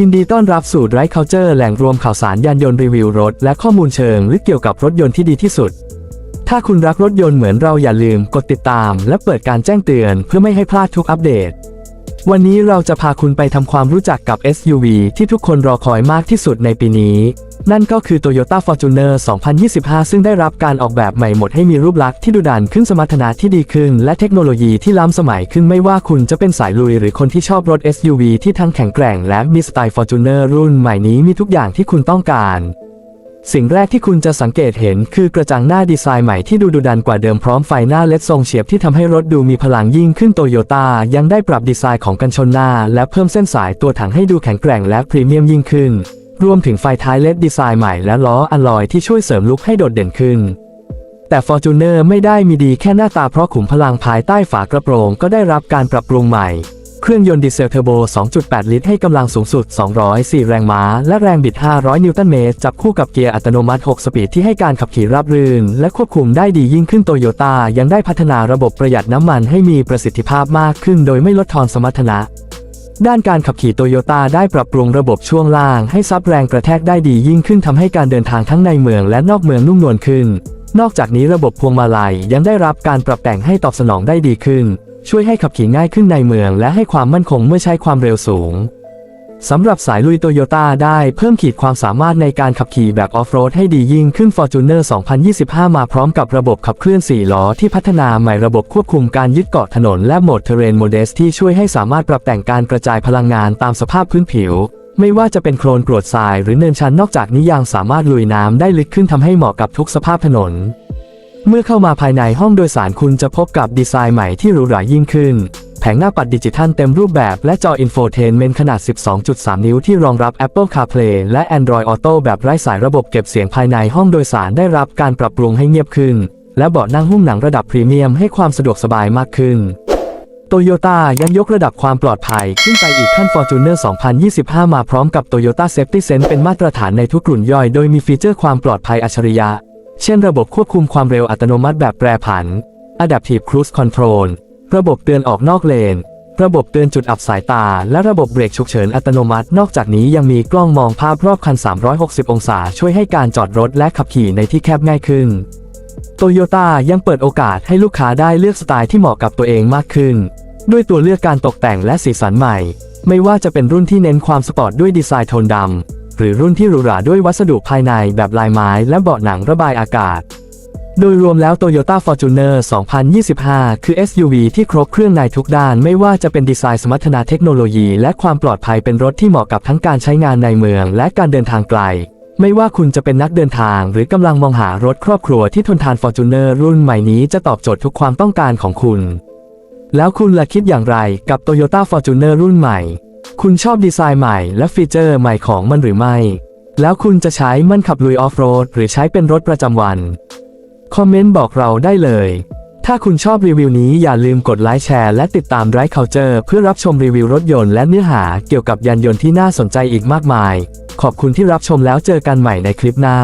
ยินดีต้อนรับสู่ไรเคาเจอร์แหล่งรวมข่าวสารยานยนต์รีวิวรถ และข้อมูลเชิงลึกเกี่ยวกับรถยนต์ที่ดีที่สุด ถ้าคุณรักรถยนต์เหมือนเราอย่าลืมกดติดตาม และเปิดการแจ้งเตือนเพื่อไม่ให้พลาดทุกอัปเดต วันนี้เราจะพาคุณไปทำความรู้จักกับ SUV ที่ทุกคนรอคอยมากที่สุดในปีนี้ นั่นก็คือ Toyota Fortuner 2025 ซึ่งได้รับการออกแบบใหม่หมดให้มีรูปลักษณ์ที่ดุดันขึ้นสมรรถนะที่ดีขึ้น และเทคโนโลยีที่ล้ำสมัยขึ้นไม่ว่าคุณจะเป็นสายลุยหรือคนที่ชอบรถ SUV ที่ทั้งแข็งแกร่งและมีสไตล์ Fortuner รุ่นใหม่นี้มีทุกอย่างที่คุณต้องการ สิ่งแรกที่คุณจะสังเกตเห็นคือกระจังหน้าดีไซน์ใหม่ที่ดูดุดันกว่าเดิมพร้อมไฟหน้าเล็ดทรงเฉียบที่ทำให้รถดูมีพลังยิ่งขึ้นโตโยต้ายังได้ปรับดีไซน์ของกันชนหน้า และเพิ่มเส้นสายตัวถังให้ดูแข็งแกร่งและพรีเมียมยิ่งขึ้น รวมถึงไฟท้ายเล็ดดีไซน์ใหม่และล้ออะลอยที่ช่วยเสริมลุคให้โดดเด่นขึ้น แต่ Fortuner ไม่ได้มีดีแค่หน้าตาเพราะขุมพลังภายใต้ฝากระโปรงก็ได้รับการปรับปรุงใหม่ เครื่องยนต์ดีเซลเทอร์โบ 2.8 ลิตร ให้กำลังสูงสุด 204 แรงม้า และแรงบิด 500 นิวตันเมตร จับคู่กับเกียร์อัตโนมัติ 6 สปีดที่ให้การขับขี่ราบรื่น และควบคุมได้ดียิ่งขึ้นโตโยต้ายังได้พัฒนาระบบประหยัดน้ำมันให้มีประสิทธิภาพมากขึ้น โดยไม่ลดทอนสมรรถนะด้านการขับขี่โตโยต้าได้ปรับปรุงระบบช่วงล่าง ให้ซับแรงกระแทกได้ดียิ่งขึ้นทำให้การเดินทางทั้งในเมืองและนอกเมืองนุ่มนวลขึ้น นอกจากนี้ระบบพวงมาลัยยังได้รับการปรับแต่งให้ตอบสนองได้ดีขึ้น ช่วยให้ขับขี่ง่ายขึ้นในเมือง และให้ความมั่นคงเมื่อใช้ความเร็วสูงสำหรับสายลุยโตโยต้าได้เพิ่มขีดความสามารถในการขับขี่แบบออฟโรดให้ดียิ่งขึ้น Fortuner 2025 มาพร้อมกับระบบขับเคลื่อน 4 ล้อที่พัฒนาใหม่ระบบควบคุมการยึดเกาะถนนและโหมด Terrain Modest ที่ช่วยให้สามารถปรับแต่งการกระจายพลังงานตามสภาพพื้นผิว ไม่ว่าจะเป็นโคลนกรวดทรายหรือเนินชันนอกจากนี้ยังสามารถลุยน้ำได้ลึกขึ้นทำให้เหมาะกับทุกสภาพถนน เมื่อเข้ามาภายในห้องโดยสารคุณจะพบกับดีไซน์ใหม่ที่หรูหรายิ่งขึ้น แผงหน้าปัดดิจิทัลเต็มรูปแบบและจออินโฟเทนเมนต์ขนาด 12.3 นิ้วที่รองรับ Apple CarPlay และ Android Auto แบบไร้สายระบบเก็บเสียงภายในห้องโดยสารได้รับการปรับปรุงให้เงียบขึ้น และเบาะนั่งหุ้มหนังระดับพรีเมียมให้ความสะดวกสบายมากขึ้นโตโยต้ายังยกระดับความปลอดภัย ขึ้นไปอีกขั้น Fortuner 2025 มาพร้อมกับ Toyota Safety Sense เป็นมาตรฐานในทุกกลุ่นย่อย โดยมีฟีเจอร์ความปลอดภัยอัจฉริยะ เช่นระบบควบคุมความเร็วอัตโนมัติแบบแปรผัน Adaptive Cruise Control ระบบเตือนออกนอกเลน ระบบเตือนจุดอับสายตา และระบบเบรกฉุกเฉินอัตโนมัติ นอกจากนี้ยังมีกล้องมองภาพรอบคัน 360 องศา ช่วยให้การจอดรถและขับขี่ในที่แคบง่ายขึ้น โตโยต้ายังเปิดโอกาสให้ลูกค้าได้เลือกสไตล์ที่เหมาะกับตัวเองมากขึ้น ด้วยตัวเลือกการตกแต่งและสีสันใหม่ ไม่ว่าจะเป็นรุ่นที่เน้นความสปอร์ตด้วยดีไซน์โทนดำ หรือรุ่นที่หรูหราด้วยวัสดุภายในแบบลายไม้และเบาะหนังระบายอากาศ โดยรวมแล้ว Toyota Fortuner 2025 คือ SUV ที่ครบเครื่องในทุกด้านไม่ว่าจะเป็นดีไซน์สมรรถนะเทคโนโลยีและความปลอดภัยเป็นรถที่เหมาะกับทั้งการใช้งานในเมืองและการเดินทางไกล ไม่ว่าคุณจะเป็นนักเดินทาง หรือกำลังมองหารถครอบครัวที่ทนทาน Fortuner รุ่นใหม่นี้จะตอบโจทย์ทุกความต้องการของคุณ แล้วคุณล่ะคิดอย่างไรกับ Toyota Fortuner รุ่นใหม่ คุณชอบดีไซน์ใหม่และฟีเจอร์ใหม่ของมันหรือไม่ แล้วคุณจะใช้มันขับลุยออฟโรดหรือใช้เป็นรถประจำวัน คอมเมนต์บอกเราได้เลย ถ้าคุณชอบรีวิวนี้อย่าลืมกดไลค์แชร์และติดตาม Drive Culture เพื่อรับชมรีวิวรถยนต์และเนื้อหาเกี่ยวกับยานยนต์ที่น่าสนใจอีกมากมาย ขอบคุณที่รับชมแล้วเจอกันใหม่ในคลิปหน้า